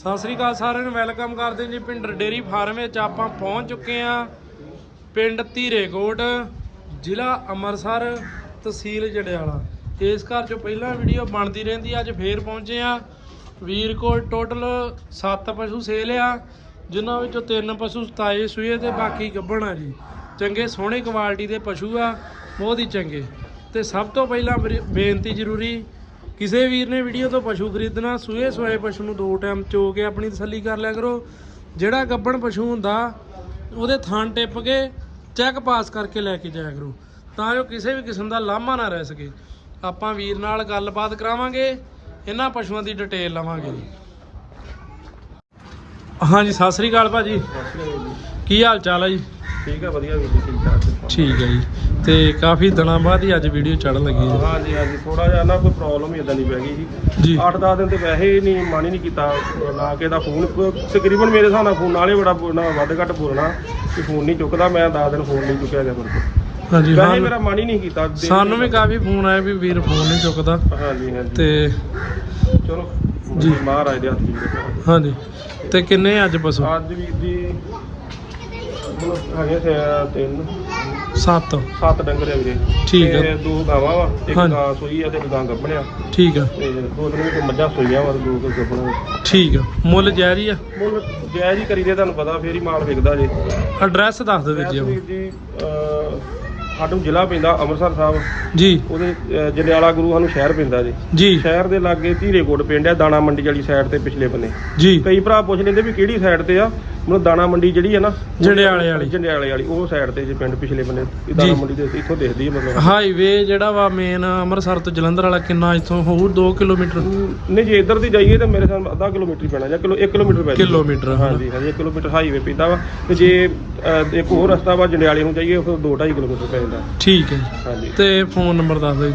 ਸਤਿ ਸ੍ਰੀ ਅਕਾਲ ਸਾਰਿਆਂ ਨੂੰ, ਵੈਲਕਮ ਕਰਦੇ ਜੀ ਪਿੰਡ ਡੇਰੀ ਫਾਰਮ ਵਿੱਚ। ਆਪਾਂ ਪਹੁੰਚ ਚੁੱਕੇ ਆ ਪਿੰਡ ਧੀਰੇਕੋਟ, ਜ਼ਿਲ੍ਹਾ ਅੰਮ੍ਰਿਤਸਰ, ਤਹਿਸੀਲ ਜੜਿਆਲਾ। ਇਸ ਘਰ ਚੋਂ ਪਹਿਲਾਂ ਵੀਡੀਓ ਬਣਦੀ ਰਹਿੰਦੀ ਅੱਜ ਫੇਰ ਪਹੁੰਚੇ ਆ ਵੀਰ ਕੋਲ ਟੋਟਲ 7 ਪਸ਼ੂ ਸੇਲ ਆ, ਜਿਨ੍ਹਾਂ ਵਿੱਚੋਂ ਤਿੰਨ ਪਸ਼ੂ ਸਤਾਏ ਸੂਏ ਤੇ ਬਾਕੀ ਗੱਭਣ ਆ ਜੀ। ਚੰਗੇ ਸੋਹਣੇ ਕੁਆਲਿਟੀ ਦੇ ਪਸ਼ੂ ਆ, ਬਹੁਤ ਹੀ ਚੰਗੇ। ਤੇ ਸਭ ਤੋਂ ਪਹਿਲਾਂ ਬਰੇ- ਬੇਨਤੀ ਜ਼ਰੂਰੀ ਕਿਸੇ ਵੀਰ ਨੇ ਵੀਡੀਓ ਤੋਂ ਪਸ਼ੂ ਖਰੀਦਣਾ, ਸੂਏ ਸੋਏ ਪਸ਼ੂ ਨੂੰ ਦੋ ਟਾਈਮ ਚੋ ਕੇ ਆਪਣੀ ਤਸੱਲੀ ਕਰ ਲਿਆ ਕਰੋ। ਜਿਹੜਾ ਗੱਬਣ ਪਸ਼ੂ ਹੁੰਦਾ, ਉਹਦੇ ਥਣ ਟਿੱਪ ਕੇ ਚੈੱਕ ਪਾਸ ਕਰਕੇ ਲੈ ਕੇ ਜਾਇਆ ਕਰੋ। ਤਾਂ ਜੋ ਕਿਸੇ ਵੀ ਕਿਸਮ ਦਾ ਲਾਮਾ ਨਾ ਰਹਿ ਸਕੇ। ਆਪਾਂ ਵੀਰ ਨਾਲ ਗੱਲਬਾਤ ਕਰਾਵਾਂਗੇ, ਇਹਨਾਂ ਪਸ਼ੂਆਂ ਦੀ ਡਿਟੇਲ ਲਵਾਂਗੇ। ਹਾਂਜੀ, ਸਤਿ ਸ੍ਰੀ ਅਕਾਲ ਭਾਜੀ। ਕੀ ਹਾਲ ਚਾਲ ਹੈ ਜੀ? ਠੀਕ ਹੈ ਵਧੀਆ ਵੀਰ ਜੀ ਠੀਕ ਠਾਕ ਠੀਕ ਹੈ ਜੀ। ਤੇ ਕਾਫੀ ਦਿਨਾਂ ਬਾਅਦ ਹੀ ਅੱਜ ਵੀਡੀਓ ਚੜਨ ਲੱਗੀ ਹੈ। ਹਾਂਜੀ ਹਾਂਜੀ ਥੋੜਾ ਜਿਹਾ ਨਾ ਕੋਈ ਪ੍ਰੋਬਲਮ ਹੀ ਇਦਾਂ ਦੀ ਪੈ ਗਈ ਜੀ। ਜੀ। 8-10 ਦਿਨ ਤੇ ਵੈਸੇ ਹੀ ਨਹੀਂ ਮਨ ਹੀ ਨਹੀਂ ਕੀਤਾ ਨਾ ਕਿ ਦਾ ਫੋਨ ਤਕਰੀਬਨ ਮੇਰੇ ਹਿਸਾਬ ਨਾਲ ਫੋਨ ਨਾਲੇ ਬੜਾ ਵੱਧ ਘੱਟ ਬੋਲਣਾ ਕਿ ਫੋਨ ਨਹੀਂ ਚੁੱਕਦਾ ਮੈਂ 10 ਦਿਨ ਫੋਨ ਨਹੀਂ ਚੁੱਕਿਆ ਗਿਆ ਮੇਰੇ ਕੋਲ ਹਾਂਜੀ ਵੈਸੇ ਹਾਂ ਮੇਰਾ ਮਨ ਹੀ ਨਹੀਂ ਕੀਤਾ ਸਾਨੂੰ ਵੀ ਕਾਫੀ ਫੋਨ ਆਏ ਵੀ ਵੀਰ ਫੋਨ ਨਹੀਂ ਚੁੱਕਦਾ। ਹਾਂਜੀ ਹਾਂਜੀ ਤੇ ਚਲੋ ਜੀ। ਮਹਾਰਾਜ ਦੇ ਹੱਥ ਜੀ। ਹਾਂਜੀ ਤੇ ਕਿੰਨੇ ਅੱਜ ਪਸ਼ੂ? ਅੱਜ ਵੀਰ ਜੀ ਹੈਗੇ ਸੇ ਤਿੰਨ? ਸੱਤ। ਸੱਤ ਡੰਗਰ ਆ ਵੀਰੇ। ਠੀਕ ਆ। ਤੇ ਦੋ ਗਾਵਾਂ ਵਾ ਇੱਕ ਹਾਂਜੀ। ਗਾਂ ਸੂਈ ਆ ਤੇ ਇੱਕ ਗਾਂ ਗੱਭਣਿਆ। ਠੀਕ ਆ। ਤੇ ਦੋ ਦਿਨ ਵਿੱਚ ਮੱਝਾਂ ਸੂਈਆਂ ਵਾ ਤੇ ਦੋ ਕੁ ਗੱਭਣ। ਠੀਕ ਆ। ਮੁੱਲ ਜਾਇਜ਼ ਆ? ਮੁੱਲ ਜਾਇਜ਼ ਹੀ ਕਰੀਦੇ ਤੁਹਾਨੂੰ ਪਤਾ ਫੇਰ ਹੀ ਮਾਲ ਵਿਕਦਾ ਜੇ। ਐਡਰੈਸ ਦੱਸ ਦਿਓ ਵੀਰ ਜੀ ਵੀਰ ਆਪਣਾ। ਜੀ ਅਹ, ਸਾਨੂੰ ਜ਼ਿਲ੍ਹਾ ਪੈਂਦਾ ਅੰਮ੍ਰਿਤਸਰ ਸਾਹਿਬ। ਜੀ। ਉਹਦੇ ਅਹ, ਜੰਡਿਆਲਾ ਗੁਰੂ ਸਾਨੂੰ ਸ਼ਹਿਰ ਪੈਂਦਾ ਜੀ। ਜੀ। ਸ਼ਹਿਰ ਦੇ ਲਾਗੇ ਧੀਰੇਕੋਟ ਪਿੰਡ ਹੈ ਦਾਣਾ ਮੰਡੀ ਵਾਲੀ ਸਾਈਡ ਤੇ ਪਿਛਲੇ ਬੰਨੇ। ਜੀ। ਕਈ ਭਰਾ ਪੁੱਛ ਲੈਂਦੇ ਵੀ ਕਿਹੜੀ ਸਾਈਡ ਤੇ ਆ? ਮਤਲਬ ਦਾਣਾ ਮੰਡੀ ਜਿਹੜੀ ਹੈ ਨਾ ਜੰਡਿਆਲੇ ਵਾਲੀ। ਜੰਡਿਆਲੇ ਵਾਲੀ ਉਹ ਸਾਈਡ ਤੇ ਜੇ ਪਿੰਡ ਪਿਛਲੇ ਬੰਨੇ। ਇਹ ਦਾਣਾ। ਮੰਡੀ ਦੇ ਇੱਥੋਂ ਦਿਖਦੀ ਹੈ ਮਤਲਬ। ਹਾਈਵੇ ਜਿਹੜਾ ਵਾ ਮੇਨ ਅੰਮ੍ਰਿਤਸਰ ਤੋਂ ਜਲੰਧਰ ਵਾਲਾ ਕਿੰਨਾ ਇੱਥੋਂ ਹੋਊ 2 ਕਿਲੋਮੀਟਰ? ਨਹੀਂ ਜੇ ਇੱਧਰ ਦੀ ਜਾਈਏ ਤਾਂ ਮੇਰੇ ਸਾਹਮਣੇ ਅੱਧਾ ਕਿਲੋਮੀਟਰ ਹੀ ਪੈਣਾ ਜਾਂ ਕਿਲੋ 1 ਕਿਲੋਮੀਟਰ ਪੈ। ਕਿਲੋਮੀਟਰ। ਹਾਂਜੀ ਹਾਂਜੀ 1 ਕਿਲੋਮੀਟਰ ਹਾਈਵੇ ਪੈਂਦਾ ਵਾ। ਤੇ ਜੇ ਅਹ, ਇੱਕ ਹੋਰ ਰਸਤਾ ਵਾ ਜੰਡਿਆਲੇ ਨੂੰ ਜਾਈਏ ਫਿਰ 2.5 ਕਿਲੋਮੀਟਰ ਪੈ ਜਾਂਦਾ। ਠੀਕ ਹੈ ਜੀ। ਹਾਂਜੀ। ਤੇ ਫੋਨ ਨੰਬਰ ਦੱਸ ਦਿਓ ਜੀ।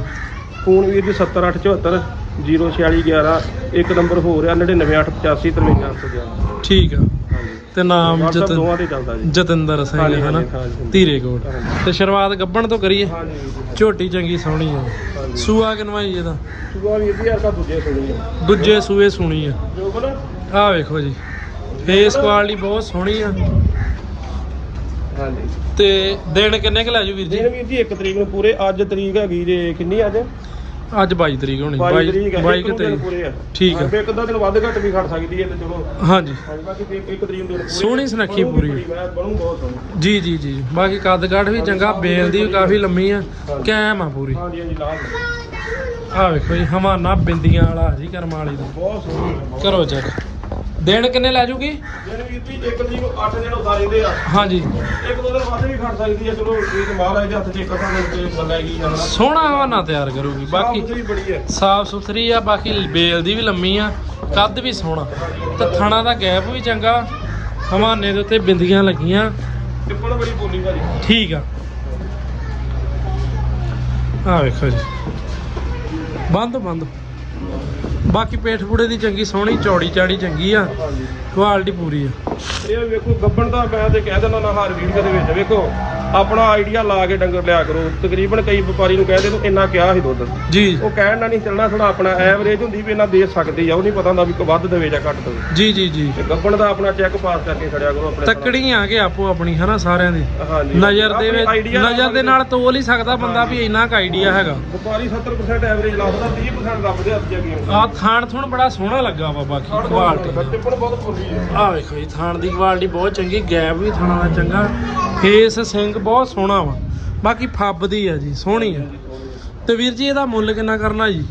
ਫੋਨ ਵੀਰ ਜੀ 70874 04611 ਇੱਕ ਨੰਬਰ ਹੋ ਰਿਹਾ 99885 5311 ਠੀਕ ਆ। ਹਾਂਜੀ। ਤੇ ਨਾਮ WhatsApp ਜਤਨ ਦੋਵਾਂ ਤੇ ਚੱਲਦਾ ਜੀ। ਜਤਿੰਦਰ ਸਿੰਘ ਹਾਂਜੀ, ਹੈ ਨਾ? ਹਾਂਜੀ, ਹਾਂਜੀ। ਧੀਰੇਕੋਟ ਹਾਂਜੀ। ਤੇ ਸ਼ੁਰੂਆਤ ਗੱਬਣ ਤੋਂ ਕਰੀਏ। ਹਾਂਜੀ ਵੀਰ ਜੀ ਝੋਟੀ ਚੰਗੀ ਸੋਹਣੀ ਆ। ਹਾਂਜੀ। ਸੂਆ ਕਿਨਵਾ ਜੀ ਇਹਦਾ? ਸੁਆ ਵੀਰ ਜੀ ਤਾਂ ਦੂਜੇ ਸੁਣੀ ਆ। ਦੂਜੇ ਸੂਏ ਸੁਣੀ ਆ। ਜੋ ਆਹ ਵੇਖੋ ਜੀ। ਫੇਸ ਕੁਆਲਿਟੀ ਬਹੁਤ ਸੋਹਣੀ ਆ। ਹਾਂਜੀ। ਤੇ ਦਿਨ ਕਿੰਨੇ ਕੁ ਲੈ ਜੂ ਵੀਰ ਜੀ? ਦਿਨ ਵੀਰ ਜੀ 1 ਤਰੀਕ ਨੂੰ ਪੂਰੇ। ਅੱਜ ਤਰੀਕ ਹੈਗੀ ਜੇ ਕਿੰਨੀ ਅੱਜ? ਅੱਜ 22 ਤਰੀਕ ਹੋਣੀ 22 ਤਰੀਕ ਹੈ 22 ਇੱਕ ਨੂੰ ਦਿਨ ਕਿਤੇ ਪੂਰੇ ਆ। ਠੀਕ ਆ। ਹਾਂ, ਇੱਕ ਦਿਨ ਵੱਧ ਘੱਟ ਵੀ ਖੜ ਸਕਦੀ ਹੈ ਤੇ ਚਲੋ। ਹਾਂਜੀ। ਬਾਕੀ ਇੱਕ- ਤਰੀਕ ਨੂੰ ਸੋਹਣੀ ਸੁਨੱਖੀ ਪੂਰੀ। ਬੜੀ, ਮੈਂ ਬਣੂ ਬਹੁਤ ਸੋਹਣੀ। ਜੀ ਜੀ ਜੀ। ਬਾਕੀ ਕੱਦ ਕਾਠ ਵੀ ਚੰਗਾ ਬੇਲ ਦੀ ਵੀ ਕਾਫੀ ਲੰਮੀ ਆ। ਕੈਮ ਆ ਪੂਰੀ। ਹਾਂਜੀ ਹਾਂਜੀ ਲਾਭ ਆਹ ਵੇਖੋ ਜੀ ਹਮਾਨਾ ਬਿੰਦੀਆਂ ਵਾਲਾ ਜੀ ਕਰਮ ਵਾਲੀ ਦਾ। ਬਹੁਤ ਸੋਹਣੀ। ਕਰੋ ਚੈੱਕ। ਦਿਨ ਕਿੰਨੇ ਲੈ ਜੂਗੀ? ਦਿਨ ਵੀਰ ਜੀ ਇੱਕ ਨੂੰ 8 ਦਿਨ ਉਤਾਰ ਜਾਂਦੇ ਆ। ਹਾਂਜੀ। ਇੱਕ ਦੋ ਦਿਨ ਵੱਧ ਵੀ ਖੜ ਸਕਦੀ ਹੈ ਚਲੋ ਇਹ ਮਹਾਰਾਜ ਦੇ ਹੱਥ 'ਚ ਇੱਕ ਦਿਨ ਤੇ ਬੰਦਾ ਹੈਗੀ ਜਾਣਾ ਸੋਹਣਾ ਹਵਾਨਾ ਤਿਆਰ ਕਰੂਗੀ ਬਾਕੀ ਵੀ ਬੜੀ ਸਾਫ਼ ਸੁਥਰੀ ਆ ਬਾਕੀ ਬੇਲ ਦੀ ਵੀ ਲੰਮੀ ਆ ਕੱਦ ਵੀ ਸੋਹਣਾ। ਤੇ ਥਣਾ ਦਾ ਗੈਪ ਵੀ ਚੰਗਾ ਹਮਾਨੇ ਦੇ ਉੱਤੇ ਬਿੰਦੀਆਂ ਲੱਗੀਆਂ। ਟਿੱਪਣ ਬੜੀ ਬੋਲੀ ਭਾਜੀ। ਠੀਕ ਆ। ਆ ਵੇਖੋ ਜੀ। ਬੰਦ ਬੰਦ। ਬਾਕੀ ਪੇਟ ਪੂੜੇ ਦੀ ਚੰਗੀ ਸੋਹਣੀ ਚੌੜੀ ਚਾੜੀ ਚੰਗੀ ਆ ਹਾਂਜੀ। ਕੁਆਲਿਟੀ ਪੂਰੀ ਆ। ਇਹ ਵੇਖੋ ਗੱਬਣ ਦਾ ਮੈਂ ਤੇ ਕਹਿ ਦਿੰਦਾ ਨਾ ਹਰ ਵੀਡੀਓ ਦੇ ਵਿੱਚ। ਵੇਖੋ ਆਪਣਾ ਆਈਡੀਆ ਲਾ ਕੇ ਡੰਗਰ ਲਿਆ ਕਰੋ। ਤਕਰੀਬਨ ਕਈ ਵਪਾਰੀ ਨੂੰ ਕਹਿੰਦੇ ਤੂੰ ਇੰਨਾ ਕਿਹਾ ਸੀ ਦੁੱਧ? ਜੀ। ਉਹ ਕਹਿਣ ਨਾਲ ਨਹੀਂ ਚੱਲਣਾ ਥੋੜਾ ਆਪਣਾ ਐਵਰੇਜ ਹੁੰਦੀ ਵੀ ਇਹਨਾਂ ਦੇ ਸਕਦੀ ਆ। ਉਹ ਨਹੀਂ ਪਤਾ ਹੁੰਦਾ ਵੀ ਵੱਧ ਦੇਵੇ ਜਾਂ ਘੱਟ ਦੇਵੇ। ਜੀ ਜੀ ਜੀ। ਤੇ ਗੱਬਣ ਦਾ ਆਪਣਾ ਚੈੱਕ ਪਾਸ ਕਰਕੇ ਖੜਿਆ ਕਰੋ ਆਪਣੇ ਤੱਕੜੀ ਆ ਕੇ ਆਪੋ ਆਪਣੀ ਹਨਾ ਸਾਰਿਆਂ ਦੀ। ਹਾਂਜੀ। ਨਜ਼ਰ ਦੇ ਵਿੱਚ ਨਜ਼ਰ ਦੇ ਨਾਲ ਤੋਲ ਹੀ ਸਕਦਾ ਬੰਦਾ ਵੀ ਇੰਨਾ ਕੁ ਆਈਡੀਆ ਹੈਗਾ। ਵਪਾਰੀ 70% ਐਵਰੇਜ ਲਾਉਂਦਾ 30% ਰੱਬ ਦੇ ਹੱਥ 'ਚ ਆ ਥਾਣ ਥੁਣ ਬੜਾ ਸੋਹਣਾ ਲੱਗਾ ਵਾ ਬਾਕੀ ਕੁਆਲਿਟੀ ਟਿੱਪਣ ਬਹੁਤ ਬੋਲੀ ਹੈ। ਆ ਵੇਖੋ ਜੀ ਥਾਣ ਦੀ ਕੁਆਲਿਟੀ ਬਹੁਤ ਚੰਗੀ ਗੈਪ ਵੀ ਥਾਣਾ ਦਾ ਚੰਗਾ। ਫੇਸ ਸਿੰਘ ਬਹੁਤ ਸੋਹਣਾ ਵਾ। ਬਾਕੀ ਫੱਬ ਦੀ ਆ ਜੀ ਸੋਹਣੀ ਆ। ਤੇ ਵੀਰ ਜੀ ਇਹਦਾ ਮੁੱਲ ਕਿੰਨਾ ਕਰਨਾ ਜੀ?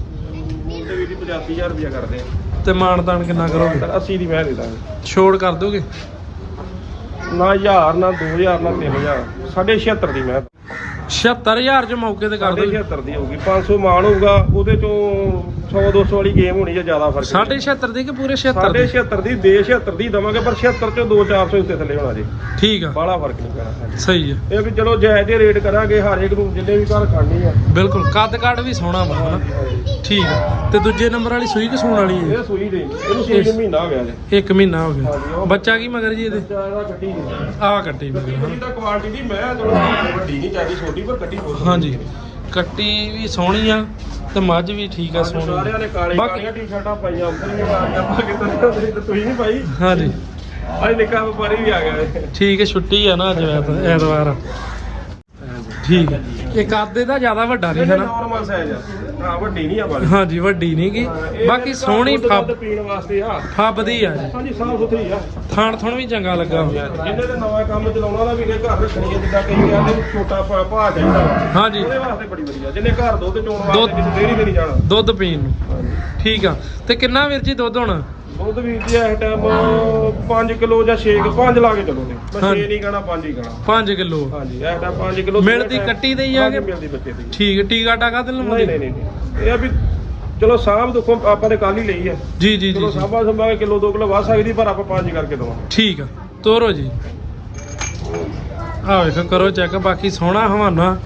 ਤੇ ਵੀ ਜੀ 85000 ਰੁਪਇਆ ਕਰਦੇ ਆ। ਤੇ ਮਾਨਦਾਨ ਕਿੰਨਾ ਕਰੋਗੇ? ਤਾਂ 80 ਦੀ ਮੈਂ ਦੇ ਦਾਂਗੇ। ਛੋੜ ਕਰ ਦੋਗੇ? ਨਾ 1000 ਨਾ 2000 ਨਾ 3000 ਸਾਢੇ 76 ਦੀ ਮੈਂ। 76000 ਚ ਮੌਕੇ ਤੇ ਕਰ ਦੋਗੇ? 76 ਦੀ ਹੋਊਗੀ। 500 ਮਾਨ ਹੋਊਗਾ ਉਹਦੇ ਚੋਂ 100 200 ਵਾਲੀ ਗੇਮ ਹੋਣੀ ਜਾਂ ਜ਼ਿਆਦਾ ਫ਼ਰਕ ਸਾਢੇ 76 ਦੀ ਕਿ ਪੂਰੇ 76 ਸਾਢੇ ਦੀ 76 ਦੀ ਦੇ 76 ਦੀ ਦਵਾਂਗੇ ਪਰ 76 ਚੋਂ 2 400 ਉੱਤੇ ਥੱਲੇ ਹੋਣਾ ਜੀ। ਠੀਕ ਆ। ਬਾਹਲਾ ਫ਼ਰਕ ਨਹੀਂ ਪੈਣਾ ਹਾਂਜੀ। ਸਹੀ ਆ। ਇਹ ਵੀ ਚਲੋ ਜਾਇਜ਼ ਜਿਹੇ ਰੇਟ ਕਰਾਂਗੇ ਹਰ ਇੱਕ ਨੂੰ ਜਿੰਨੇ ਵੀ ਘਰ ਖਾਣੀ ਆ। ਬਿਲਕੁਲ ਕੱਦ ਕਾਠ ਵੀ ਸੋਹਣਾ ਵਾ ਹਨਾ? ਠੀਕ ਆ। ਤੇ ਦੂਜੇ ਨੰਬਰ ਵਾਲੀ ਸੂਈ ਕਿ ਸੂਣ ਵਾਲੀ ਹੈ? ਇਹ ਸੂਈ ਦੇ ਇਹਨੂੰ ਸੂਈ ਨੂੰ ਮਹੀਨਾ ਹੋ ਗਿਆ ਜੀ। ਇੱਕ ਮਹੀਨਾ ਹੋ ਗਿਆ। ਬੱਚਾ ਕੀ ਮਗਰ ਜੀ ਇਹਦੇ? ਚਾਰਾ ਕੱਟੀ ਨਹੀਂ। ਆਹ ਕੱਟੀ ਤਾਂ ਕੁਆਲਿਟੀ ਦੀ ਮੈਂ ਚਲੋ ਵੱਡੀ ਨਹੀਂ ਚਾਹੀਦੀ ਛੋਟੀ ਪਰ ਕੱਟੀ ਬਹੁਤ ਹਾਂਜੀ। ਕੱਟੀ ਵੀ ਸੋਹਣੀ ਆ ਤੇ ਮੱਝ ਵੀ ਠੀਕ ਆ ਸੋਹਣੀ। ਸਾਰਿਆਂ ਨੇ ਕਾਲੇ ਬਾਕੀ- ਕਾਲੀਆਂ ਟੀ-ਸ਼ਰਟਾਂ ਪਾਈਆਂ ਉੱਧਰ ਵੀ ਆ ਗਿਆ ਆਪਾਂ ਕਿਤੇ ਤੇ ਤੁਸੀਂ ਨਹੀਂ ਪਾਈ। ਹਾਂਜੀ। ਅੱਜ ਨਿੱਕਾ ਵਪਾਰੀ ਵੀ ਆ ਗਿਆ। ਠੀਕ ਹੈ ਛੁੱਟੀ ਆ ਨਾ ਅੱਜ ਐਤ- ਐਤਵਾਰ। ਠੀਕ ਹੈ। ਇਹ ਕਾਦੇ ਦਾ ਜ਼ਿਆਦਾ ਵੱਡਾ ਨਹੀਂ ਹੈ ਨਾ? ਨਾਰਮਲ ਸਾਈਜ਼ ਆ। ਹਾਂ ਵੱਡੀ ਨਹੀਂ ਆ ਬਾਲੀ। ਹਾਂਜੀ ਵੱਡੀ ਨਹੀਂ ਗੀ। ਬਾਕੀ ਸੋਹਣੀ ਫੱਬ ਪੀਣ ਵਾਸਤੇ ਆ। ਫੱਬਦੀ ਆ ਜੀ। ਹਾਂਜੀ ਸਾਫ਼ ਸੁਥਰੀ ਆ। ਥਾਣ ਥਣ ਵੀ ਚੰਗਾ ਲੱਗਾ। ਹੋਇਆ ਜਿਹਨੇ ਤੇ ਨਵਾਂ ਕੰਮ ਚਲਾਉਣਾ ਉਹਦਾ ਵੀ ਇਹ ਘਰ ਰੱਖਣੀ ਹੈ ਜਿੱਦਾਂ ਕਈ ਕਹਿੰਦੇ ਵੀ ਛੋਟਾ ਭਾ ਭਾ ਚਾਹੀਦਾ। ਵਾ। ਹਾਂਜੀ। ਉਹਦੇ ਵਾਸਤੇ ਬੜੀ ਵਧੀਆ। ਜਿਹਨੇ ਘਰ ਦੁੱਧ ਚੋਣ ਦੁੱਧ- ਵਾਸਤੇ ਕਿਤੇ ਡੇਅਰੀ ਤੇ ਨਹੀਂ ਜਾਣਾ। ਦੁੱਧ ਪੀਣ ਨੂੰ। ਠੀਕ ਆ। ਤੇ ਕਿੰਨਾ ਵੀਰ ਜੀ ਦੁੱਧ ਹੁਣ? ਦੁੱਧ ਵੀ ਜੀ ਇਸ ਟਾਈਮ 5 ਕਿਲੋ ਜਾਂ 6 5 ਲਾ ਕੇ ਚਲੋ ਮੈਂ ਹਾਂਜੀ। 6 ਨਹੀਂ ਕਹਣਾ 5 ਹੀ ਕਹਣਾ। 5 ਕਿਲੋ। ਹਾਂਜੀ ਇਸ ਟਾਈਮ 5 ਕਿਲੋ ਮਿਲਦੀ ਕੱਟੀ ਦੇ ਹੀ ਆ ਕਿ- ਮਿਲਦੀ ਬੱਚੇ ਦੀ। ਠੀਕ ਹੈ, ਟੀਕਾ ਟਾਕਾ ਤੇ ਨਹੀਂ ਲਵਾਉਂਦੇ ਨਹੀਂ ਨਹੀਂ। ਇਹ ਆ ਵੀ ਚਲੋ ਸਾਹਬ ਦੇਖੋ ਆਪਾਂ ਤੇ ਕੱਲ ਹੀ ਲਈ ਹੈ। ਜੀ ਜੀ ਜੀ ਚਲੋ ਜੀ। ਸਾਹਬਾ ਸੰਭਾ ਕੇ ਕਿਲੋ 2 ਕਿਲੋ ਵੱਧ ਸਕਦੀ ਪਰ ਆਪਾਂ 5 ਕਰਕੇ ਦਵਾਂ ਠੀਕ ਆ ਤੋਰੋ ਜੀ। ਆ ਵੇਖੋ ਕਰੋ ਚੈੱਕ ਬਾਕੀ ਸੋਹਣਾ ਹਵਾਨਾ।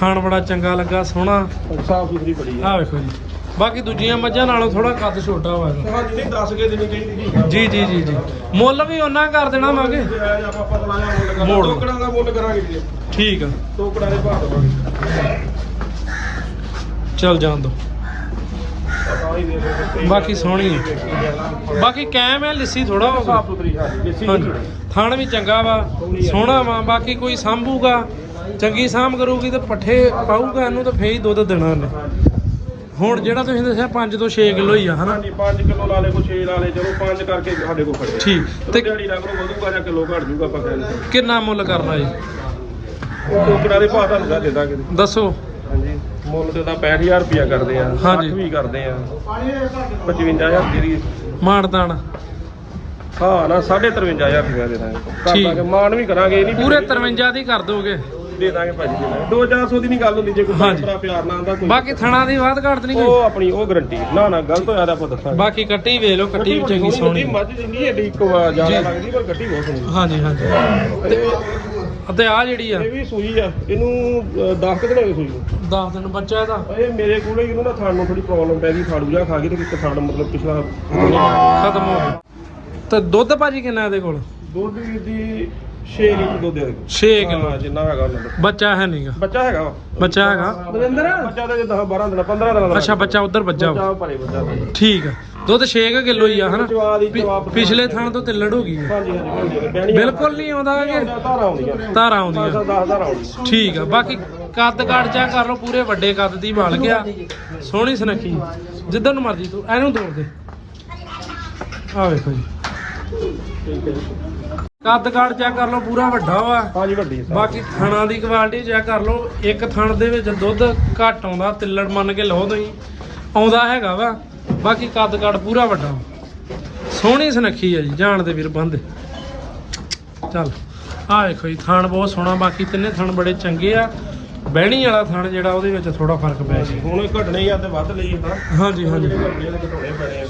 ਥਾਣ ਬੜਾ ਚੰਗਾ ਲੱਗਾ ਸੋਹਣਾ। ਸਾਫ਼ ਸੁਥਰੀ ਬੜੀ ਆ। ਵੇਖੋ ਜੀ। ਬਾਕੀ ਦੂਜੀਆਂ ਮੱਝਾਂ ਨਾਲੋਂ ਥੋੜਾ ਕੱਦ ਛੋਟਾ ਹੋਇਆ ਹਾਂਜੀ ਨਹੀਂ 10 ਕੇ ਦੇਣੀ ਚਾਹੀਦੀ ਜੀ ਜੀ ਜੀ ਜੀ ਜੀ। ਮੁੱਲ ਵੀ ਉਹਨਾਂ ਕਰ ਦੇਣਾ ਮਾਗੇ ਜੇ ਆਇਆ ਆਪਾਂ ਪਤਲਾ ਜਿਹਾ ਮੁੱਲ ਕਰਾਂਗੇ। ਮੋੜ। ਟੋਕੜਾਂ ਦਾ ਮੁੱਲ ਕਰਾਂਗੇ ਜੀ। ਠੀਕ ਆ। ਟੋਕੜਾਂ ਦੇ ਭਾਅ ਦਵਾਂਗੇ। ਚੱਲ ਜਾਣ ਦੋ। ਪਤਾ ਹੀ। ਬਾਕੀ ਸੋਹਣੀ ਹੈ। ਬਾਕੀ ਕੈਮ ਹੈ ਲਿੱਸੀ ਥੋੜਾ ਸਾਫ਼ ਹੋਗਾ ਸੁਥਰੀ ਦੇਸੀ ਹਾਂਜੀ। ਥਣ ਵੀ ਚੰਗਾ ਵਾ ਸੋਹਣਾ ਵਾ। ਬਾਕੀ ਕੋਈ ਸੰਭੂਗਾ ਚੰਗੀ ਸਾਂਭ ਕਰੂਗੀ ਤੇ ਪੱਠੇ ਪਾਊਗਾ ਇਹਨੂੰ ਤਾਂ ਫੇਰ ਹੀ ਦੁੱਧ ਦੇਣਾ ਇਹਨੇ। ਹੁਣ ਜਿਹੜਾ ਤੁਸੀਂ ਦੱਸਿਆ 5 ਤੋਂ 6 ਕਿਲੋ ਹੀ ਆ ਹਨਾ? ਹਾਂਜੀ 5 ਕਿਲੋ ਲਾ ਲੇ ਕੋ 6 ਲਾ ਲੇ ਚਲੋ 5 ਕਰਕੇ ਸਾਡੇ ਕੋਲ ਖੜੇ ਠੀਕ ਤੇ ਦਿਹਾੜੀ ਰੰਗ ਨੂੰ ਵਧੂਗਾ ਜਾਂ ਕਿਲੋ ਘਟ ਜੂਗਾ ਆਪਾਂ ਕਹਿੰਦੇ ਕਿੰਨਾ ਮੁੱਲ ਕਰਨਾ ਜੀ? ਟੋਕੜਾਂ ਦੇ ਭਾਅ ਤੁਹਾਨੂੰ ਦੱਸ ਦੇ ਦਾਂਗੇ ਦੱਸੋ। ਹਾਂਜੀ ਮੁੱਲ ਤੇ ਉਹਦਾ 65000 ਰੁਪਿਆ ਕਰਦੇ ਆ ਹਾਂਜੀ। 60 ਵੀ ਕਰਦੇ ਆ। 55000 ਦੀ ਮਾਨਦਾਨ ਹਾਂ ਨਾ 53500 ਰੁਪਿਆ ਦੇ ਦਾਂਗੇ ਕਰ ਠੀਕ। ਦਾਂਗੇ ਮਾਨ ਵੀ ਕਰਾਂਗੇ ਇਹ ਨਹੀਂ ਪੂਰੇ 53 ਦੀ ਕਰ ਦੋਗੇ। ਦੇ ਦਾਂਗੇ ਭਾਜੀ ਦੇ ਦਾਂਗੇ 2-400 ਦੀ ਨਹੀਂ ਗੱਲ ਹੁੰਦੀ ਜੇ ਕੋਈ ਹਾਂਜੀ। ਭਰਾ ਪਿਆਰ ਨਾਲ ਆਂਦਾ ਕੋਈ ਬਾਕੀ ਥਣਾ ਦੀ ਬਾਤ ਘਾਟ ਨਹੀਂ ਉਹ ਕੋਈ? ਆਪਣੀ ਉਹ ਗਰੰਟੀ ਨਾ ਨਾ ਗਲਤ ਹੋਇਆ ਤਾਂ ਆਪਾਂ ਦੱਸਾਂਗੇ। ਬਾਕੀ ਕੱਟੀ ਵੇਖ ਲਓ ਕੱਟੀ ਵੀ ਚੰਗੀ ਸੋਹਣੀ। ਮੱਝ ਜਿੰਨੀ ਏਡੀ ਇੱਕ ਵਾਰ ਜ਼ਿਆਦਾ ਜੀ। ਲੱਗਦੀ ਪਰ ਗੱਟੀ ਬਹੁਤ ਸੋਹਣੀ। ਹਾਂਜੀ ਹਾਂਜੀ। ਤੇ ਅਤੇ ਆ ਜਿਹੜੀ ਆ? ਇਹ ਵੀ ਸੂਈ ਆ। ਇਹਨੂੰ 10 ਕੁ ਦਿਨ ਹੋਏ ਸੂਈ ਨੂੰ। 10 ਦਿਨ ਬੱਚਾ ਇਹਦਾ? ਇਹ ਮੇਰੇ ਕੋਲ ਹੀ ਇਹਨੂੰ ਨਾ ਥਾਣ ਨੂੰ ਥੋੜੀ ਪ੍ਰੋਬਲਮ ਪੈ ਗਈ ਫਾੜੂ ਜਾ ਖਾ ਗਈ ਤੇ ਇੱਕ ਥਾਣ ਮਤਲਬ ਪਿਛਲਾ ਖਤਮ ਹੋ ਗਿਆ। ਤੇ ਦੁੱਧ ਭਾਜੀ ਕਿੰਨਾ ਇਹਦੇ ਕੋਲ? ਦੁੱਧ ਵੀਰ ਦੀ 6 ਲੀਟਰ ਦੁੱਧ ਦੇ 6 ਕਿਲੋ। ਹਾਂ, ਜਿੰਨਾ ਹੈਗਾ ਉਹਨਾਂ ਦਾ। ਬੱਚਾ ਹੈ ਨਹੀਂਗਾ ਬੱਚਾ ਹੈਗਾ ਵਾ। ਬੱਚਾ ਹੈਗਾ? ਬੱਚਾ ਤੇ 10 12 ਦਿਨ 15 ਦਿਨ ਦਾ ਅੱਛਾ ਬੱਚਾ ਉਧਰ ਬੱਜਾ ਵਾ। ਬੱਚਾ ਭਰੇ ਬੱਚਾ ਵਾ। ਠੀਕ ਆ। ਦੁੱਧ 6 ਕਿਲੋ ਹੀ ਆ ਹਨਾ? ਜਵਾਬ ਦੀ ਪਿ- ਜਵਾਬ ਪਿਛਲੇ ਥਾਂ ਤੋਂ ਤਿੱਲੜ ਹੋ ਗਈ ਆ। ਹਾਂਜੀ ਹਾਂਜੀ ਹਾਂਜੀ ਬਹਿਣੀ ਬਿਲਕੁਲ ਨਹੀਂ ਆਉਂਦਾ ਕਿ ਧਾਰਾ ਆਉਂਦੀਆਂ। ਧਾਰਾਂ 10 ਆਉਂਦੀਆਂ 10 ਧਾਰਾ ਆਉਂਦੀਆਂ। ਠੀਕ ਆ। ਬਾਕੀ ਕੱਦ ਕਾੜ ਚੈੱਕ ਕਰ ਲਓ ਪੂਰੇ ਵੱਡੇ ਕੱਦ ਦੀ ਬਣ ਗਿਆ ਸੋਹਣੀ ਸੁਨੱਖੀ। ਜਿੱਧਰ ਨੂੰ ਮਰਜ਼ੀ ਤੂੰ ਇਹਨੂੰ ਤੋੜ ਦੇ। ਆ ਵੇਖੋ ਜੀ। ਠੀਕ ਹੈ ਜੀ। ਕੱਦ ਕਾੜ ਚੈੱਕ ਕਰ ਲਓ ਪੂਰਾ ਵੱਡਾ ਵਾ। ਹਾਂਜੀ ਵੱਡੀ ਹੈ। ਬਾਕੀ ਥਣਾ ਦੀ ਕੁਆਲਿਟੀ ਚੈੱਕ ਕਰ ਲਓ। ਇੱਕ ਥਣ ਦੇ ਵਿੱਚ ਦੁੱਧ ਘੱਟ ਆਉਂਦਾ ਤਿੱਲੜ ਮੰਨ ਕੇ ਲਓ ਤੁਸੀਂ। ਆਉਂਦਾ ਹੈਗਾ ਵਾ। ਬਾਕੀ ਕੱਦ ਕਾੜ ਪੂਰਾ ਵੱਡਾ। ਵਾ। ਸੋਹਣੀ ਸੁਨੱਖੀ ਹੈ ਜੀ ਜਾਣ ਦੇ ਵੀਰ ਬੰਦੇ। ਚੱਲ ਆ ਵੇਖੋ ਜੀ ਥਣ ਬਹੁਤ ਸੋਹਣਾ ਬਾਕੀ ਤਿੰਨੇ ਥਣ ਬੜੇ ਚੰਗੇ ਆ। ਬਹਿਣੀ ਵਾਲਾ ਥਣ ਜਿਹੜਾ ਉਹਦੇ ਵਿੱਚ ਥੋੜਾ ਫ਼ਰਕ ਪੈ ਗਿਆ। ਹੁਣ ਘਟਣੇ ਆ ਤੇ ਵੱਧ ਲਈ ਹੁੰਦਾ ਹਾਂਜੀ ਹਾਂਜੀ। ਘਟਣੇ ਨੇ ਘਟਾਉਣੇ ਪੈਣੇ ਆ।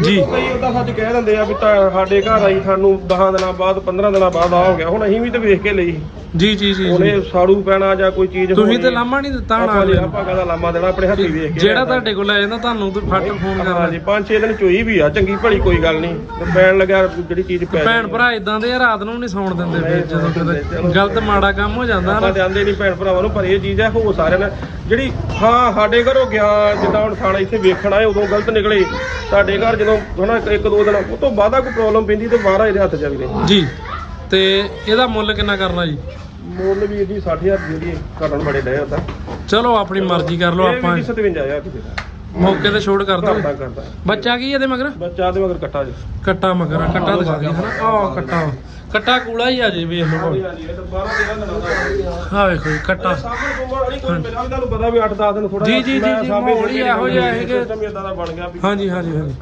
ਜੀ। ਕਈ ਉਹਦਾ ਸੱਚ ਕਹਿ ਦਿੰਦੇ ਆ ਵੀ ਤਾਂ ਸਾਡੇ ਘਰ ਆਈ ਸਾਨੂੰ 10 ਦਿਨਾਂ ਬਾਅਦ 15 ਦਿਨਾਂ ਬਾਅਦ ਆ ਹੋ ਗਿਆ। ਹੁਣ ਅਸੀਂ ਵੀ ਤੇ ਵੇਖ ਕੇ ਲਈ। ਜੀ ਜੀ ਜੀ ਉਹਨੇ ਜੀ। ਸਾੜੂ ਪੈਣਾ ਜਾਂ ਕੋਈ ਚੀਜ਼ ਤੁਸੀਂ ਹੋਣੀ ਤੇ। ਲਾਮਾ ਨਹੀਂ ਦਿੱਤਾ ਹੋਣਾ ਆਪਾਂ ਨੇ ਨੂੰ। ਆਪਾਂ ਕਹਦਾ ਲਾਮਾ ਦੇਣਾ ਆਪਣੇ ਹੱਥੀ ਵੇਖ ਕੇ ਜਿਹੜਾ ਤੁਹਾਡੇ ਕੋਲ ਆ ਜਾਂਦਾ ਤੁਹਾਨੂੰ ਤੇ ਫੱਟ ਫੋਨ ਕਰਨਾ ਹਾਂਜੀ 5-6 ਦਿਨ ਚੋਈ ਵੀ ਆ ਚੰਗੀ ਭਲੀ ਕੋਈ ਗੱਲ ਨਹੀਂ ਤੇ ਪੈਣ ਲੱਗਾ ਜਿਹੜੀ ਚੀਜ਼ ਪੈ ਭੈਣ। ਭਰਾ ਇਦਾਂ ਦੇ ਰਾਤ ਨੂੰ ਨਹੀਂ ਸੌਣ ਦਿੰਦੇ ਫਿਰ ਜਦੋਂ ਕਿਤੇ। ਗਲਤ ਮਾੜਾ ਕੰਮ ਹੋ ਜਾਂਦਾ ਨਾ ਤੇ ਆਂਦੇ ਨਹੀਂ ਭੈਣ ਭਰਾਵਾਂ ਨੂੰ ਪਰ ਇਹ ਚੀਜ਼ ਹੈ ਹੋ ਸਾਰਿਆਂ ਨਾਲ ਜਿਹੜੀ ਹਾਂ ਸਾਡੇ ਘਰੋਂ ਗਿਆ ਜਿੱਦਾਂ ਹੁਣ ਥਾਣਾ ਇੱਥੇ ਵੇਖਣ ਆਏ ਉਦੋਂ ਗਲਤ ਨਿਕਲੇ ਸਾਡੇ ਘਰ ਜਦੋਂ ਹਨਾ ਇੱਕ- ਦੋ ਦਿਨ ਉਹ ਤੋਂ ਬਾਅਦ ਕੋਈ ਪ੍ਰੋਬਲਮ ਪੈਂਦੀ ਤੇ ਬਾਹਰ ਇਹਦੇ ਹੱਥ ਚ ਜੀ ਤੇ ਇਹਦਾ ਮੁੱਲ ਕਿੰਨਾ ਕਰਨਾ ਜੀ? ਮੁੱਲ ਵੀ ਇਹਦੀ 60000 ਜਿਹੜੀ ਕਰਨ ਬੜੇ ਡਏ ਹੁੰਦਾ ਚਲੋ ਆਪਣੀ ਮਰਜ਼ੀ ਕਰ ਲਓ ਆਪਾਂ। 57000 ਰੁਪਏ ਦਾ। ਮੌਕੇ ਤੇ ਛੋੜ ਕਰ ਕਰਦਾ ਕਰਦਾ। ਬੱਚਾ ਕੀ ਇਹਦੇ ਮਗਰ? ਬੱਚਾ ਦੇ ਮਗਰ ਕੱਟਾ ਜੀ। ਕੱਟਾ ਮਗਰ ਆ, ਕੱਟਾ ਦਿਖਾ ਦੇ ਹਨਾ। ਆਹ ਕੱਟਾ। ਕੱਟਾ ਕੂਲਾ ਹੀ ਆ ਜੇ ਵੇਖ ਲਓ ਭਾਵੇਂ। ਹਾਂਜੀ ਇਹ ਤਾਂ 12 13 ਦਿਨਾਂ ਦਾ ਆਹ ਵੇਖੋ ਜੀ ਕੱਟਾ। ਸਾਹਮਣੇ ਕੋਮਾ ਵਾਲੀ ਕੋਈ ਮੇਰਾ ਵੀ ਤੁਹਾਨੂੰ ਪਤਾ ਵੀ 8-10 ਦਿਨ ਥੋੜਾ ਜੀ, ਜੀ, ਜੀ, ਜੀ, ਮਾਹੌਲ ਹੀ ਇਹੋ ਜਿਹਾ ਹੈ ਕਿ- ਸਿਸਟਮ ਇਦਾਂ ਦਾ ਬਣ ਗਿਆ ਵੀ ਹਾਂਜੀ ਹਾਂਜੀ ਹਾਂਜੀ।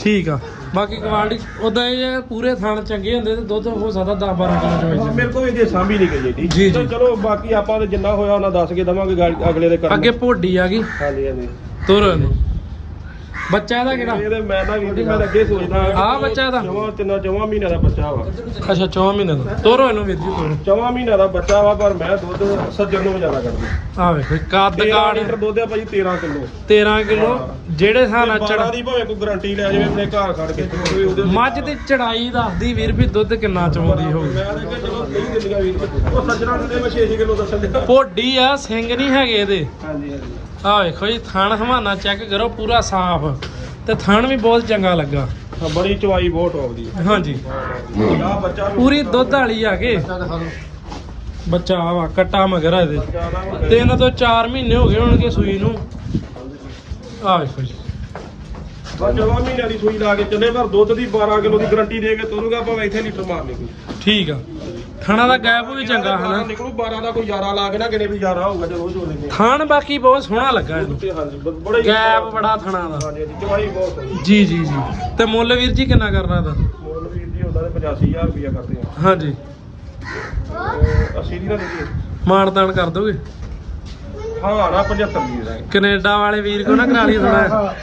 ਠੀਕ ਆ। ਬਾਕੀ ਕੁਆਲਿਟੀ ਉਦਾਂ ਇਹ ਹੈ ਪੂਰੇ ਥਣ ਚੰਗੇ ਹੁੰਦੇ ਤੇ ਦੁੱਧ ਹੋ ਸਕਦਾ 10 12 ਕਿਲੋ ਚ ਹੋ ਮੇਰੇ ਕੋਲ ਇਹਦੀ ਸਾਂਭੀ ਨਹੀਂ ਗਈ ਜੀ, ਜੀ। ਚਲੋ ਬਾਕੀ ਆਪਾਂ ਤੇ ਜਿੰਨਾ ਹੋਇਆ ਉਹਨਾਂ ਦੱਸ ਕੇ ਦਵਾਂਗੇ ਅਗਲੇ ਦੇ ਕਰਮ ਅੱਗੇ ਭੋਡੀ ਆ ਗਈ। ਹਾਂਜੀ ਹਾਂਜੀ। ਤੁਰ ਨੂੰ। ਬੱਚਾ ਇਹਦਾ ਕਿਹੜਾ? ਇਹਦੇ ਮੈਂ ਤਾਂ ਵੀਰ ਜੀ ਮੈਂ ਤਾਂ ਅੱਗੇ ਸੋਚਦਾ। ਆਹ ਬੱਚਾ ਇਹਦਾ? ਜਮਾ ਤਿੰਨਾ ਜਮਾ ਮਹੀਨਿਆਂ ਦਾ ਬੱਚਾ ਵਾ। ਅੱਛਾ 4 ਮਹੀਨੇ ਦਾ। ਤੋਰੋ ਇਹਨੂੰ ਵੀਰ ਜੀ ਤੋਰੋ। ਜਮਾ ਮਹੀਨਿਆਂ ਦਾ ਬੱਚਾ ਵਾ ਪਰ ਮੈਂ ਦੁੱਧ ਸੱਜਣ ਨੂੰ ਜ਼ਿਆਦਾ ਕਰਦੀ। ਆ ਵੇਖੋ ਕੱਦ 13 ਕਾੜ ਲੀਟਰ ਦੁੱਧ ਆ ਭਾਈ 13 ਕਿਲੋ। 13 ਕਿਲੋ ਜਿਹੜੇ ਨਾਲ 12 ਚੜਾ ਦੀ ਭਾਵੇਂ ਕੋਈ ਗਾਰੰਟੀ ਲੈ ਜਾਵੇ ਆਪਣੇ ਘਰ ਖੜ ਕੇ। ਉਹਦੇ ਮੱਝ ਦੀ ਚੜਾਈ ਦੱਸਦੀ ਵੀਰ ਵੀ ਦੁੱਧ ਕਿੰਨਾ ਚੋਂਦੀ ਹੋਊ। ਮੈਂ ਤਾਂ ਕਿਹਾ ਚਲੋ ਨਹੀਂ ਦਿੰਦੀਆਂ ਵੀਰ। ਉਹ ਸੱਜਣਾ ਨੂੰ ਦੇ ਮੈਂ 6 ਕਿਲੋ ਦੱਸਣ ਦਿਆ। ਭੋਡੀ ਆ ਸਿੰਘ ਨਹੀਂ ਹੈਗੇ ਇਹਦੇ। ਹਾਂਜੀ ਹਾਂਜੀ। ਆ ਵੇਖੋ ਜੀ ਥਣ ਹਵਾਨਾ ਚੈੱਕ ਕਰੋ ਪੂਰਾ ਸਾਫ਼। ਤੇ ਥਣ ਵੀ ਬਹੁਤ ਚੰਗਾ ਲੱਗਾ। ਹਾਂ, ਬੜੀ ਚਵਾਈ ਬਹੁਤ ਆਉਂਦੀ ਹਾਂਜੀ ਆ ਬੱਚਾ ਵੀ ਪੂਰੀ ਦੁੱਧ ਵਾਲੀ ਆ ਕੇ। ਬੱਚਾ ਆ ਵਾ ਕੱਟਾ ਮਗਰ ਆ ਇਹਦੇ। ਜ਼ਿਆਦਾ ਤਿੰਨ ਤੋਂ 4 ਮਹੀਨੇ ਹੋ ਗਏ ਹੋਣਗੇ ਸੂਈ ਨੂੰ। ਆ ਵੇਖੋ ਜੀ। ਬਸ ਜਮਾ ਮਹੀਨਿਆਂ ਦੀ ਸੂਈ ਲਾ ਕੇ ਚੱਲੇ ਪਰ ਦੁੱਧ ਦੀ 12 ਕਿਲੋ ਦੀ ਗਾਰੰਟੀ ਦੇ ਕੇ ਤੋਰੂਗਾ ਭਾਵੇਂ ਇੱਥੇ ਲੀਟਰ ਮਾਰ ਲਈ ਠੀਕ ਆ। ਥਣਾ ਦਾ ਗੈਪ ਵੀ ਚੰਗਾ ਹਨਾ? ਨਿਕਲੂ 12 ਦਾ ਕੋਈ 11 ਲਾ ਕੇ ਨਾ ਕਿਨੇ ਵੀ 11 ਹੋਊਗਾ ਜਦੋਂ ਹੋ ਲੈਂਦੇ ਥਣ ਬਾਕੀ ਬਹੁਤ ਸੋਹਣਾ ਲੱਗਾ ਇਹਨੂੰ। ਤੇ ਹਾਂਜੀ ਬੜਾ ਗੈਪ ਬੜਾ ਥਣਾ ਦਾ। ਹਾਂਜੀ ਚਵਾਈ ਬਹੁਤ ਹੈ। ਜੀ ਜੀ ਜੀ। ਤੇ ਮੁੱਲ ਵੀਰ ਜੀ ਕਿੰਨਾ ਕਰਨਾ ਇਹਦਾ? ਮੋਲ ਵੀਰ ਜੀ ਹੁੰਦਾ ਤੇ 85000 ਰੁਪਇਆ ਕਰਦੇ ਆ। ਹਾਂਜੀ। ਤੇ 80 ਦੀ ਨਾ ਦੇਈਏ ਮਾਨਦਾਨ ਕਰ ਦੋਗੇ? ਹਾਂ ਨਾ 75 ਦੀ ਦੇ ਕੈਨੇਡਾ ਵਾਲੇ ਵੀਰ ਕੋ ਨਾ ਕਰਾ ਲਈ ਥੋੜਾ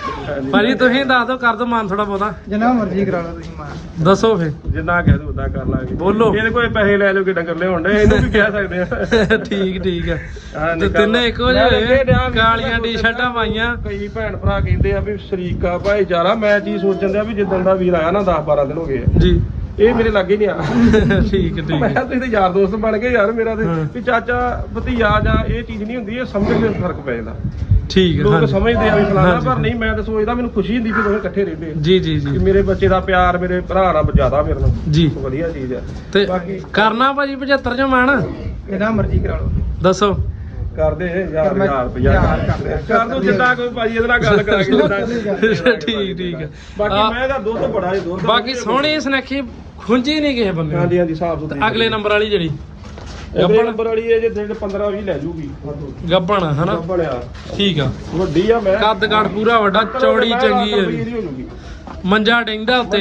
ਭਾਜੀ ਤੁਸੀਂ ਦੱਸ ਦਿਓ ਕਰ ਦੋ ਮਾਨ ਥੋੜਾ ਬਹੁਤਾ। ਜਿੰਨਾ ਮਰਜ਼ੀ ਕਰਾ ਲਓ ਤੁਸੀਂ ਮਾਰ ਦੱਸੋ ਫੇ ਜਿੰਨਾ ਕਹਿ ਦੋ ਉਦਾਂ ਕਰ ਲਾਂਗੇ। ਬੋਲੋ। ਇਹਦੇ ਕੋਈ ਪੈਸੇ ਲੈ ਲਓ ਕਿ ਡੰਗਰ ਲਿਆਉਣ ਦੇ ਇਹਨੂੰ ਵੀ ਕਹਿ ਸਕਦੇ ਆ। ਠੀਕ ਠੀਕ ਆ। ਹਾਂ, ਤੇ ਤਿੰਨੇ ਇੱਕੋ ਮੈਂ ਜਿਹੇ ਡਿਆ ਵੀ ਕਾਲੀਆਂ ਮੈਂ ਟੀ-ਸ਼ਰਟਾਂ ਪਾਈਆਂ। ਕਈ ਭੈਣ ਭਰਾ ਕਹਿੰਦੇ ਆ ਵੀ ਸ਼ਰੀਕਾ ਭਾਈਚਾਰਾ ਮੈਂ ਚੀਜ਼ ਸੋਚਣ ਦਿਆ ਵੀ ਜਿੱਦਣ ਦਾ ਵੀਰ ਆਇਆ ਨਾ 10 12 ਦਿਨ ਹੋ ਗਏ ਆ। ਜੀ। ਇਹ ਮੇਰੇ ਲਾਗੇ ਨਹੀਂ ਆ। ਠੀਕ ਠੀਕ ਮੈਂ ਕਿਹਾ ਤੁਸੀਂ ਤੇ ਯਾਰ ਦੋਸਤ ਬਣ ਗਏ ਯਾਰ ਮੇਰਾ ਤੇ। ਹਾਂ। ਵੀ ਚਾਚਾ ਭਤੀਆ ਜਾਂ ਇਹ ਚੀਜ਼ ਨਹੀਂ ਹੁੰਦੀ ਇਹ ਸਮਝਣ ਦੇ ਫ਼ਰਕ ਪੈ ਜਾਂਦਾ। ਠੀਕ ਆ, ਲੋਕ ਹਾਂਜੀ। ਸਮਝਦੇ ਆ ਵੀ ਫਲਾਣਾ ਹਾਂਜੀ। ਪਰ ਨਹੀਂ ਮੈਂ ਤਾਂ ਸੋਚਦਾ ਮੈਨੂੰ ਖੁਸ਼ੀ ਹੁੰਦੀ ਕਿ ਦੋਵੇਂ ਇਕੱਠੇ ਰਹਿੰਦੇ ਆ। ਜੀ ਜੀ ਕਿ ਜੀ ਮੇਰੇ ਬੱਚੇ ਦਾ ਪਿਆਰ ਮੇਰੇ ਭਰਾ ਨਾਲ ਜ਼ਿਆਦਾ ਮੇਰੇ ਨਾਲ। ਜੀ। ਵਧੀਆ ਚੀਜ਼ ਆ। ਤੇ ਬਾਕੀ ਕਰਨਾ ਭਾਜੀ 75 ਜੋ ਮਾਣ ਜਿੰਨਾ ਮਰਜ਼ੀ ਕਰਾ ਲਓ। ਦੱਸੋ। ਕਰਦੇ ਯਾਰ ਮੈਂ- ਹਜ਼ਾਰ ਰੁਪਇਆ ਹਜ਼ਾਰ ਕਰ ਦਿਆ। ਕਰ ਦੋ ਜਿੱਦਾਂ ਕੋਈ ਭਾਜੀ ਇਹਦੇ ਨਾਲ ਗੱਲ ਕਰਾ ਕੇ ਦਿੰਦਾ ਠੀਕ ਠੀਕ ਆ। ਬਾਕੀ ਮੈਂ ਤਾਂ ਦੁੱਧ ਬੜਾ ਹੈ ਦੁੱਧ ਬਾਕੀ ਸੋਹਣੀ ਸੁਨੱਖੀ ਖੁੰਜੀ ਨਹੀਂ ਕਿਸੇ ਬੰਦੇ ਹਾਂਜੀ ਨੂੰ। ਹਾਂਜੀ ਸਾਫ਼ ਤੇ ਸੁਥਰੀ ਅਗਲੇ ਨੰਬਰ ਵਾਲੀ ਜਿਹੜੀ ਅਗਲੇ ਨੰਬਰ ਵਾਲੀ ਇਹ ਜੇ ਜਿਹੜੇ 15 20 ਲੈ ਜੂਗੀ। ਗੱਬਣ ਆ, ਹਨਾ ਠੀਕ ਆ। ਵੱਡੀ ਆ ਮੈਂ। ਕੱਦ ਕਾਠ ਪੂਰਾ ਵੱਡਾ ਚੌੜੀ ਚੰਗੀ ਹੈ ਹੋ ਮੰਜਾ ਡੈਂਦਾ ਉੱਤੇ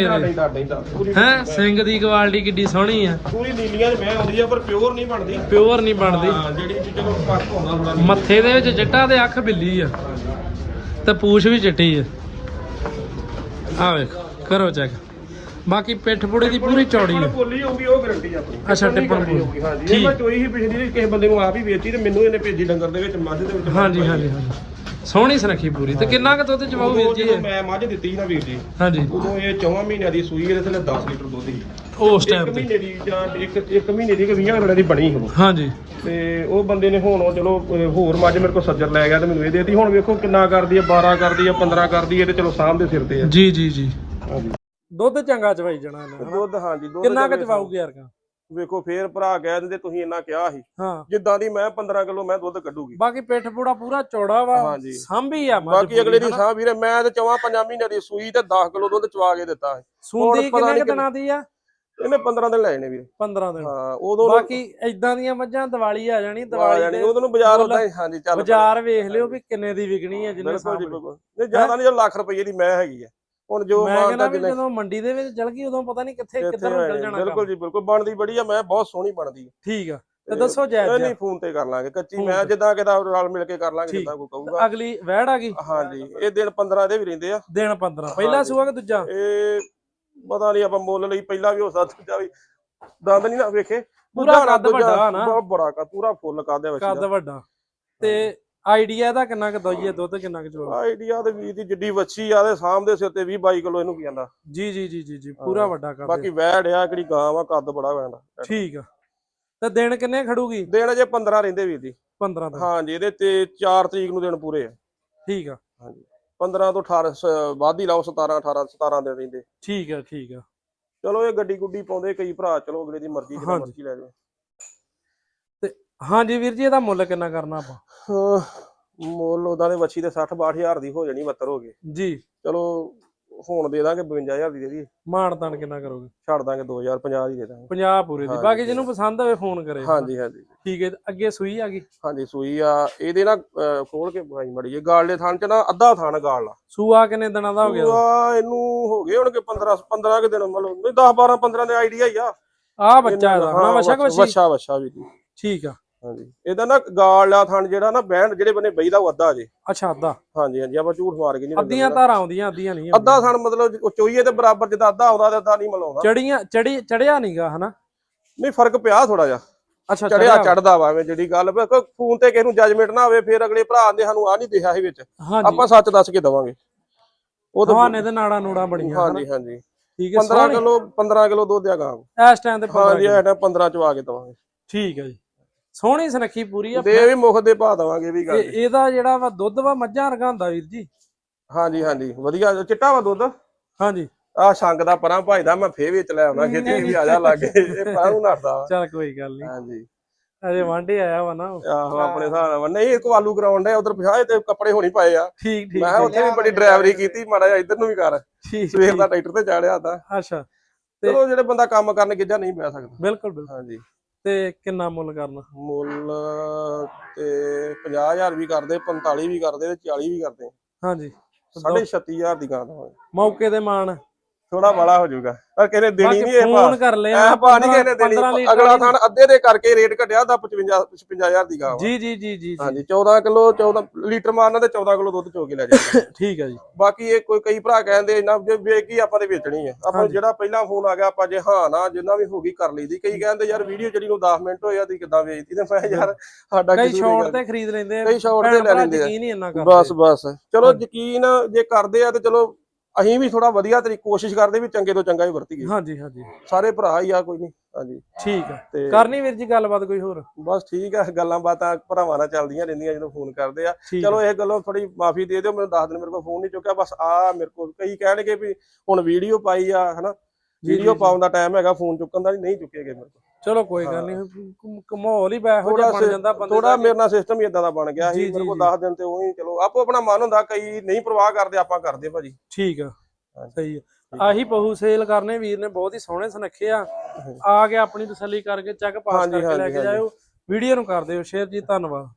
ਪੂਰੀ ਹੈ ਸਿੰਘ ਦੀ ਕੁਆਲਿਟੀ ਕਿੱਡੀ ਸੋਹਣੀ ਆ। ਪੂਰੀ ਨੀਲੀਆਂ ਮੈਂ ਆਉਂਦੀ ਆ ਪਰ ਪਿਓਰ ਨਹੀਂ ਬਣਦੀ। ਪਿਓਰ ਨਹੀਂ ਬਣਦੀ। ਹਾਂ ਜਿਹੜੀ ਚਲੋ ਪੱਕ ਹੁੰਦਾ ਥੋੜਾ ਮੱਥੇ ਦੇ ਵਿੱਚ ਚਿੱਟਾ ਤੇ ਅੱਖ ਬਿੱਲੀ ਆ। ਤੇ ਪੂਛ ਵੀ ਚਿੱਟੀ ਆ। ਆ ਵੇਖੋ ਕਰੋ ਚੈੱਕ ਬਾਕੀ ਪਿੱਠ ਪੁੜੀ ਦੀ ਪੂਰੀ ਚੌੜੀ ਆ। ਬੋਲੀ ਹੋਊਗੀ ਉਹ ਗਾਰੰਟੀ ਆਪਣੀ ਅੱਛਾ, ਟਿੱਪਣ ਹੋਊਗੀ, ਹਾਂਜੀ। ਇਹ ਮੈਂ ਚੋਈ ਹੀ ਪਿਛਲੀ ਕਿਸੇ ਬੰਦੇ ਨੂੰ ਆਪ ਹੀ ਵੇਚੀ ਤੇ ਮੈਨੂੰ ਇਹਨੇ ਭੇਜੀ ਡੰਗਰ ਦੇ ਵਿੱਚ ਮੱਝ ਦੇ ਵਿੱਚ। ਹਾਂਜੀ ਹਾਂਜੀ ਹਾਂਜੀ। ਸੋਹਣੀ ਸੁਨੱਖੀ ਪੂਰੀ। ਤੇ ਕਿੰਨਾ ਕੁ ਦੁੱਧ ਚਵਾਉ ਵੀਰ ਜੀ ਜਦੋਂ? ਮੈਂ ਮੱਝ ਦਿੱਤੀ ਸੀ ਨਾ ਵੀਰ ਜੀ ਹਾਂਜੀ। ਉਦੋਂ ਇਹ 4 ਮਹੀਨਿਆਂ ਦੀ ਸੂਈ ਇਹਦੇ ਥੱਲੇ 10 ਲੀਟਰ ਦੁੱਧ ਸੀ। ਉਸ ਇੱਕ ਟਾਈਮ ਤੇ। ਮਹੀਨੇ ਦੀ ਜਾਂ ਇੱਕ ਇੱਕ ਮਹੀਨੇ ਦੀ ਕਿ 20 ਰੁਪਏ ਦੀ ਬਣੀ ਹੁਣ ਹਾਂਜੀ। ਤੇ ਉਹ ਬੰਦੇ ਨੇ ਹੁਣ ਉਹ ਚਲੋ ਅਹ ਹੋਰ ਮੱਝ ਮੇਰੇ ਕੋਲ ਸੱਜਰ ਲੈ ਗਿਆ ਤੇ ਮੈਨੂੰ ਇਹ ਦੇਤੀ। ਹੁਣ ਵੇਖੋ ਕਿੰਨਾ ਕਰਦੀ ਹੈ 12 ਕਰਦੀ ਹੈ 15 ਕਰਦੀ ਹੈ ਤੇ ਚਲੋ ਸਾਹਮਣੇ ਸਿਰ ਤੇ ਆ। ਜੀ ਜੀ ਜੀ। ਹਾਂਜੀ। ਦੁੱਧ ਚੰਗਾ ਚਵਾਈ ਜਾਣਾ ਇਹਨੇ ਹਨਾ? ਦੁੱਧ ਹਾਂਜੀ ਦੁੱਧ ਕਿੰਨਾ ਕੁ ਚੰਗੇ ਚਵਾਉਗੀ ਯਾਰ ਕਾ? ਵੇਖੋ ਫੇਰ ਭਰਾ ਕਹਿ ਦਿੰਦੇ ਤੁਸੀਂ ਇੰਨਾ ਕਿਹਾ ਸੀ। ਹਾਂ। ਜਿੱਦਾਂ ਦੀ ਮੈਂ 15 ਕਿਲੋ ਮੈਂ ਦੁੱਧ ਕੱਢੂਗੀ। ਬਾਕੀ ਪਿੱਠ ਪੂੜਾ ਪੂਰਾ ਚੌੜਾ ਵਾ ਹਾਂਜੀ। ਸਾਂਭੀ ਆ ਮੱਝ ਬਾਕੀ ਪੂਰੀ, ਅਗਲੇ ਦੀ ਹਨਾ? ਸਾਹ ਵੀਰੇ ਮੈਂ ਤੇ ਚਵਾਂ ਪੰਜਾਂ ਮਹੀਨਿਆਂ ਦੀ ਸੂਈ ਤੇ 10 ਕਿਲੋ ਦੁੱਧ ਚਵਾ ਕੇ ਦਿੱਤਾ ਹੈ ਸੂੰਦੀ ਪਤਾ ਕਿੰਨੇ ਦਿਨਾਂ ਦੀ ਆ? ਇਹਨੇ 15 ਦਿਨ ਲਏ ਨੇ ਵੀਰੇ। 15 ਦਿਨ। ਹਾਂ ਉਦੋਂ ਨੂੰ- ਬਾਕੀ ਇਦਾਂ ਦੀਆਂ ਮੱਝਾਂ ਦੀਵਾਲੀ ਆ ਜਾਣੀ ਆ ਦੀਵਾਲੀ ਜਾਣੀ, ਦੇ ਉਦੋਂ ਨੂੰ ਬਾਜ਼ਾਰ ਮੁੱਲ- ਉਦਾਂ ਹੀ ਹਾਂਜੀ ਚੱਲ ਬਾਜ਼ਾਰ ਵੇਖ ਲਿਓ ਵੀ ਕਿੰਨੇ ਦੀ ਵਿਕਣੀ ਹੈ ਜਿੰਨੇ ਬਿਲਕੁਲ ਜੀ ਸਾਹਮਣੇ ਬਿਲਕੁਲ। ਨਹੀਂ ਜ਼ਿਆਦਾ ਨਹੀਂ ਜੋ ਲੱਖ ਰੁਪਏ ਦੀ ਮੈਂ ਹੈਗੀ ਆ। ਹੁਣ ਜੋ ਮੈਂ ਕਹਿੰਦਾ ਵੀ ਜਦੋਂ ਮੰਡੀ ਦੇ ਵਿੱਚ ਚਲ ਗਈ ਉਦੋਂ ਪਤਾ ਨਹੀਂ ਕਿੱਥੇ ਕਿੱਧਰ ਨੂੰ ਚਲ ਜਾਣਾ ਬਿਲਕੁਲ ਜੀ ਬਿਲਕੁਲ। ਬਣਦੀ ਬੜੀ ਆ ਮੈਂ ਬਹੁਤ ਸੋਹਣੀ ਬਣਦੀ। ਠੀਕ ਆ। ਤੇ ਦੱਸੋ ਨਹੀਂ ਜਾਇਜ਼ ਨਹੀਂ ਫੋਨ ਤੇ ਕਰ ਲਾਂਗੇ। ਕੱਚੀ ਮੈਂ। ਜਿੱਦਾਂ ਕਿਦਾ ਰਲ ਮਿਲ ਕੇ ਕਰ ਲਾਂਗੇ। ਜਿੱਦਾਂ ਕੋਈ ਕਹੂਗਾ। ਅਗਲੀ ਵਹਿੜ ਆ ਗਈ? ਹਾਂਜੀ ਇਹ ਦਿਨ 15 ਦੇ ਵੀ ਰਹਿੰਦੇ ਆ। ਦਿਨ 15 ਪਹਿਲਾ। ਸੂਆ ਕਿ ਦੂਜਾ? ਇਹ ਪਤਾ ਨਹੀਂ ਆਪਾਂ ਮੁੱਲ ਲਈ ਪਹਿਲਾਂ ਵੀ ਹੋ ਸਕਦਾ ਦੂਜਾ ਵੀ। ਦੰਦ ਨਹੀਂ ਨਾ ਵੇਖੇ। ਪੂਰਾ ਕੱਦ ਵੱਡਾ ਨਾ। ਬਹੁਤ ਬੜਾ ਕੱਦ ਪੂਰਾ ਫੁੱਲ ਕੱਦ ਹੈ ਕੱਦ ਵੈਸੇ ਵੱਡਾ। ਤੇ ਆਈਡੀਆ ਇਹਦਾ ਕਿੰਨਾ ਕੁ ਦਈਏ ਦੁੱਧ ਕਿੰਨਾ ਕੁ ਚੋਗਾ ਆਈਡੀਆ ਦੇ ਵੀਰ ਦੀ ਜਿੱਡੀ ਵੱਛੀ ਆ ਦੇ ਸਾਹਮਣੇ ਸਿਰ ਤੇ 20 22 ਕਿਲੋ ਇਹਨੂੰ ਕੀ ਜਾਂਦਾ ਜੀ ਜੀ ਜੀ ਜੀ ਜੀ ਪੂਰਾ ਹਾਂ। ਵੱਡਾ ਕਰ ਬਾਕੀ ਵੈੜ ਆ ਕਿਹੜੀ ਗਾਂ ਵਾ ਕੱਦ ਬੜਾ ਪੈਂਦਾ ਠੀਕ ਆ। ਤੇ ਦਿਨ ਕਿੰਨੇ ਖੜੂਗੀ? ਦਿਨ ਅਜੇ 15 ਰਹਿੰਦੇ ਵੀਰ ਦੀ। 15 ਦਿਨ ਹਾਂਜੀ ਇਹਦੇ ਤੇ 4 ਤਰੀਕ ਨੂੰ ਦਿਨ ਪੂਰੇ ਆ। ਠੀਕ ਆ। ਹਾਂਜੀ। 15 ਤੋਂ 18 ਸ- ਵੱਧ ਹੀ ਲਾਓ 17 18 17 ਦਿਨ ਰਹਿੰਦੇ। ਠੀਕ ਆ ਠੀਕ ਆ। ਚਲੋ ਇਹ ਗੱਡੀ ਗੁੱਡੀ ਪਾਉਂਦੇ ਕਈ ਭਰਾ ਚਲੋ ਅਗਲੇ ਦੀ ਮਰਜ਼ੀ ਜਿਹੜਾ ਹਾਂਜੀ। ਮਰਜ਼ੀ ਲੈ ਜਾਓ। ਹਾਂਜੀ ਵੀਰ ਜੀ ਇਹਦਾ ਮੁੱਲ ਕਿੰਨਾ ਕਰਨਾ ਆਪਾਂ? ਹਾਂ, ਮੁੱਲ ਉਹਦਾ ਦੇ ਵੱਛੀ ਦੇ 60 62000 ਦੀ ਹੋ ਜਾਣੀ 72 ਹੋ ਗਏ। ਜੀ। ਚਲੋ ਹੁਣ ਦੇ ਦਾਂਗੇ 52000 ਦੀ ਦੇ ਦੀ ਮਾਣ ਤਾਣ ਕਿੰਨਾ ਕਰੋਗੇ? ਛੱਡ ਦਾਂਗੇ 2050 ਦੀ ਦੇ ਦਾਂਗੇ। 50 ਪੂਰੇ ਦੀ। ਬਾਕੀ ਜਿਹਨੂੰ ਪਸੰਦ ਹੋਵੇ ਫੋਨ ਕਰੇ। ਹਾਂਜੀ ਹਾਂਜੀ। ਠੀਕ ਹੈ ਅੱਗੇ ਸੂਈ ਆ ਗਈ? ਹਾਂਜੀ ਸੂਈ ਆ। ਇਹਦੇ ਨਾ ਅਹ, ਖੋਲ ਕੇ ਭਾਈ ਮੜੀ ਇਹ ਗਾਲ ਦੇ ਥਣ ਚ ਨਾ ਅੱਧਾ ਥਣ ਗਾਲ ਲਾ ਸੂਆ ਕਿੰਨੇ ਦਿਨਾਂ ਦਾ ਹੋ ਗਿਆ? ਸੂਆ ਇਹਨੂੰ ਹੋ ਗਏ ਹੋਣਗੇ 15 15 ਕਿ ਦਿਨ ਮਤਲਬ ਨਹੀਂ 10 12 15 ਦੇ ਆਈਡੀਆ ਹੀ ਆ। ਆ ਬੱਚਾ ਇਹਦਾ ਹਨਾ? ਵਛਾ ਕਿ ਵੱਛੀ ਵਛਾ? ਵਛਾ ਵੀ। ਜੀ। ਠੀਕ ਆ। ਹਾਂਜੀ। ਇਹਦਾ ਨਾ ਗਾਲਾ ਥਣ ਜਿਹੜਾ ਨਾ ਬਹਿਣ ਜਿਹੜੇ ਬੰਨੇ ਬਈਦਾ ਉਹ ਅੱਧਾ ਜੇ। ਅੱਛਾ ਅੱਧਾ। ਹਾਂਜੀ ਹਾਂਜੀ ਆਪਾਂ ਝੂਠ ਮਾਰ ਕੇ ਨਹੀਂ ਅੱਧੀਆਂ ਧਾਰਾਂ ਆਉਂਦੀਆਂ ਅੱਧੀਆਂ ਨਹੀਂ ਅੱਧਾ ਥਣ ਮਤਲਬ ਉਹ ਚੋਈਏ ਦੇ ਬਰਾਬਰ ਜਿੱਦਾਂ ਅੱਧਾ ਆਉਂਦਾ ਤੇ ਅੱਧਾ ਨਹੀਂ ਮਲਾਉਂਦਾ। ਚੜੀਆਂ ਚੜੀ ਚੜਿਆ ਨਹੀਂਗਾ ਹਨਾ? ਨਹੀਂ ਫ਼ਰਕ ਪਿਆ ਥੋੜਾ ਜਿਹਾ। ਅੱਛਾ ਚੜਿਆ ਚੜਦਾ ਵਾ ਐਵੇਂ ਜਿਹੜੀ ਗੱਲ। ਕੋਈ ਫੋਨ ਤੇ ਕਿਸੇ ਨੂੰ ਜੱਜਮੈਂਟ ਨਾ ਹੋਵੇ ਫਿਰ ਅਗਲੇ ਭਰਾ ਆਂਦੇ ਸਾਨੂੰ ਆ ਨਹੀਂ ਦਿਖਿਆ ਸੀ ਵਿੱਚ। ਆਪਾਂ ਸੱਚ ਦੱਸ ਕੇ ਦਵਾਂਗੇ। ਉਹ ਤਾਂ ਹਵਾਨੇ ਦੇ ਨਾੜਾ ਨੂੜਾ ਬੜੀਆਂ? ਹਾਂਜੀ ਹਾਂਜੀ। ਠੀਕ ਹੈ 15 ਕਿਲੋ 15 ਕਿਲੋ ਦੁੱਧ ਆ ਗਾਂ ਇਸ ਟਾਈਮ ਤੇ ਹਾਂਜੀ 15 ਇਹ 15 ਚ ਆ ਕੇ ਦਵਾਂਗੇ। ਠੀਕ ਹੈ ਜੀ। ਸੋਹਣੀ ਸੁਨੱਖੀ ਪੂਰੀ ਆ ਦੇ ਵੀ ਮੁਖ ਦੇ ਪਾ ਦਵਾਂਗੇ ਵੀ ਗੱਲ। ਇਹ- ਇਹਦਾ ਜਿਹੜਾ ਵਾ ਦੁੱਧ ਵਾ ਮੱਝਾਂ ਵਰਗਾ ਹੁੰਦਾ ਵੀਰ ਜੀ। ਹਾਂਜੀ ਹਾਂਜੀ। ਵਧੀਆ ਚਿੱਟਾ ਵਾ ਦੁੱਧ? ਹਾਂਜੀ। ਆ ਸੰਗ ਦਾ ਪਰਾਂ ਭਾਈਦਾ ਮੈਂ ਫੇਰ ਵੇਚ ਲੈ ਆਉਣਾ ਖੇਤੀ ਵੀ ਆ ਜਾ ਲਾਗੇ। ਇਹ ਪਰਾਂ ਨੂੰ ਨੱਠਦਾ ਚੱਲ ਕੋਈ ਗੱਲ ਨਹੀਂ ਹਾਂਜੀ। ਅਜੇ ਵਾਂਡੇ ਆਇਆ ਵਾ ਨਾ। ਆਹੋ ਆਪਣੇ ਹਿਸਾਬ ਨਾਲ। ਨਹੀਂ ਇਹ ਕੋ ਆਲੂ ਗਰਾਉਂਡ ਹੈ ਉਧਰ ਪਿਛਾਏ ਤੇ ਕੱਪੜੇ ਹੋਣੀ ਪਏ ਆ। ਠੀਕ ਠੀਕ ਮੈਂ ਉੱਥੇ ਵੀ ਬੜੀ ਡਰਾਈਵਰੀ ਕੀਤੀ ਮਾੜਾ ਜਿਹਾ ਇੱਧਰ ਨੂੰ ਵੀ ਕਰ। ਸਵੇਰ ਦਾ ਟਰੈਕਟਰ ਤੇ ਚਾੜਿਆ ਤਾਂ। ਅੱਛਾ। ਤੇ- ਚਲੋ ਜਿਹੜੇ ਬੰਦਾ ਕੰਮ ਕਰਨ ਗਿੱਜਾ ਨਹੀਂ ਪੈ ਸਕਦਾ। ਬਿਲਕੁਲ ਬਿਲਕੁਲ। ਹਾਂਜੀ। ਤੇ ਕਿੰਨਾ ਮੁੱਲ ਕਰਨਾ? ਮੁੱਲ ਤੇ 50000 ਵੀ ਕਰਦੇ 45 ਵੀ ਕਰਦੇ ਤੇ 40 ਵੀ ਕਰਦੇ। ਹਾਂਜੀ। ਸਾਢੇ 36000 ਦੀ ਗਾਂ ਦਵਾਂਗੇ ਮੌਕੇ ਦੇ ਮਾਨ ਥੋੜਾ ਬਾਲਾ ਹੋ ਜਾਊਗਾ। ਪਰ ਕਹਿੰਦੇ ਦੇਣੀ ਨਹੀਂ ਇਹ ਫੋਨ ਕਰ ਲੈ ਐ ਭਾ ਨਹੀਂ ਕਹਿੰਦੇ 15 ਦੇਣੀ। ਅਗਲਾ ਥਾਨ ਅੱਧੇ ਦੇ ਕਰਕੇ ਰੇਟ ਘਟਿਆ ਦਾ 55 55000 ਦੀ ਗਾਂ। ਜੀ ਜੀ ਜੀ ਜੀ। ਹਾਂਜੀ 14 ਕਿਲੋ 14 ਲੀਟਰ ਮਾਰਨਾ ਤੇ 14 ਕਿਲੋ ਦੁੱਧ ਚੋ ਕੇ ਲੈ ਜਾਣਾ ਠੀਕ ਹੈ ਜੀ। ਬਾਕੀ ਇਹ ਕੋਈ ਕਈ ਭਰਾ ਕਹਿੰਦੇ ਇਹਨਾਂ ਜੇ ਵੇਚੀ ਆਪਾਂ ਤੇ ਵੇਚਣੀ ਹੈ ਆਪਾਂ ਜਿਹੜਾ ਪਹਿਲਾਂ ਫੋਨ ਆ ਗਿਆ ਆਪਾਂ ਜੇ ਹਾਂ ਨਾ ਜਿੰਨਾ ਵੀ ਹੋ ਗਈ ਕਰ ਲਈਦੀ ਕਈ ਕਹਿੰਦੇ ਯਾਰ ਵੀਡੀਓ ਜਿਹੜੀ ਨੂੰ 10 ਮਿੰਟ ਹੋਏ ਆ ਤੀ ਕਿੱਦਾਂ ਵੇਚਦੀ ਤੇ ਮੈਂ ਯਾਰ ਸਾਡਾ ਕਈ ਸ਼ਾਰਟ ਤੇ ਖਰੀਦ ਲੈਂਦੇ ਆ। ਕਈ ਭੈਣ ਤੇ ਲੈ ਲੈਂਦੇ ਆ। ਬਸ ਬਸ। ਚਲੋ ਯਕੀਨ ਜੇ ਕਰਦੇ ਆ ਤੇ ਚਲੋ ਅਸੀਂ ਵੀ ਥੋੜਾ ਵਧੀਆ ਤਰੀਕੇ ਕੋਸ਼ਿਸ਼ ਕਰਦੇ ਵੀ ਚੰਗੇ ਤੋਂ ਚੰਗਾ ਹੀ ਵਰਤੀਏ ਹਾਂਜੀ ਹਾਂਜੀ। ਸਾਰੇ ਭਰਾ ਹੀ ਆ ਕੋਈ ਨਹੀਂ। ਹਾਂਜੀ। ਠੀਕ ਹੈ ਤੇ ਕਰਨੀ ਵੀਰ ਜੀ ਗੱਲਬਾਤ ਕੋਈ ਹੋਰ? ਬਸ ਠੀਕ ਆ ਗੱਲਾਂ ਬਾਤਾਂ ਭਰਾਵਾਂ ਨਾਲ ਚੱਲਦੀਆਂ ਰਹਿੰਦੀਆਂ ਜਦੋਂ ਫੋਨ ਕਰਦੇ ਆ। ਚਲੋ ਇਹ ਗੱਲੋਂ ਥੋੜੀ ਮਾਫੀ ਦੇ ਦਿਓ ਮੈਨੂੰ 10 ਦਿਨ ਮੇਰੇ ਕੋਲ ਫੋਨ ਨਹੀਂ ਚੁੱਕਿਆ ਬਸ ਆ ਮੇਰੇ ਕੋਲ ਕਈ ਕਹਿਣਗੇ ਵੀ ਹੁਣ ਵੀਡੀਓ ਪਾਈ ਆ ਹਨਾ? ਵੀਡੀਓ। ਪਾਉਣ ਦਾ ਟਾਈਮ ਹੈਗਾ ਫੋਨ ਚੁੱਕਣ ਦਾ ਨਹੀਂ ਚੁੱਕੇਗੇ ਮੇਰੇ ਕੋਲ। ਚਲੋ ਕੋਈ ਗੱਲ ਨਹੀਂ ਮਾਹੌਲ ਹੀ ਬੈ ਹੋ ਬਣ ਜਾਂਦਾ ਬੰਦੇ ਥੋੜਾ ਮੇਰੇ ਨਾਲ ਸਿਸਟਮ ਹੀ ਇਦਾਂ ਦਾ ਬਣ ਗਿਆ ਸੀ ਮੇਰੇ ਕੋਲ ਜੀ। 10 ਦਿਨ ਤੇ ਉਹੀ ਚਲੋ ਆਪੋ ਆਪਣਾ ਮਨ ਹੁੰਦਾ ਕਈ ਨਹੀਂ ਪਰਵਾਹ ਕਰਦੇ ਆਪਾਂ ਕਰਦੇ ਭਾਜੀ। ਠੀਕ ਆ। ਸਹੀ ਆ। ਆਹੀ ਪਹੂ ਸੇਲ ਕਰਨੇ ਵੀਰ ਨੇ ਬਹੁਤ ਹੀ ਸੋਹਣੇ ਸੁਨੱਖੇ ਆ। ਆ ਕੇ ਆਪਣੀ ਤਸੱਲੀ ਕਰਕੇ ਚੈੱਕ ਪਾਸ ਕਰਕੇ ਲੈ ਕੇ ਜਾਇਓ। ਵੀਡੀਓ ਨੂੰ ਕਰ ਦਿਓ ਸ਼ੇਅਰ ਜੀ ਧੰਨਵਾਦ।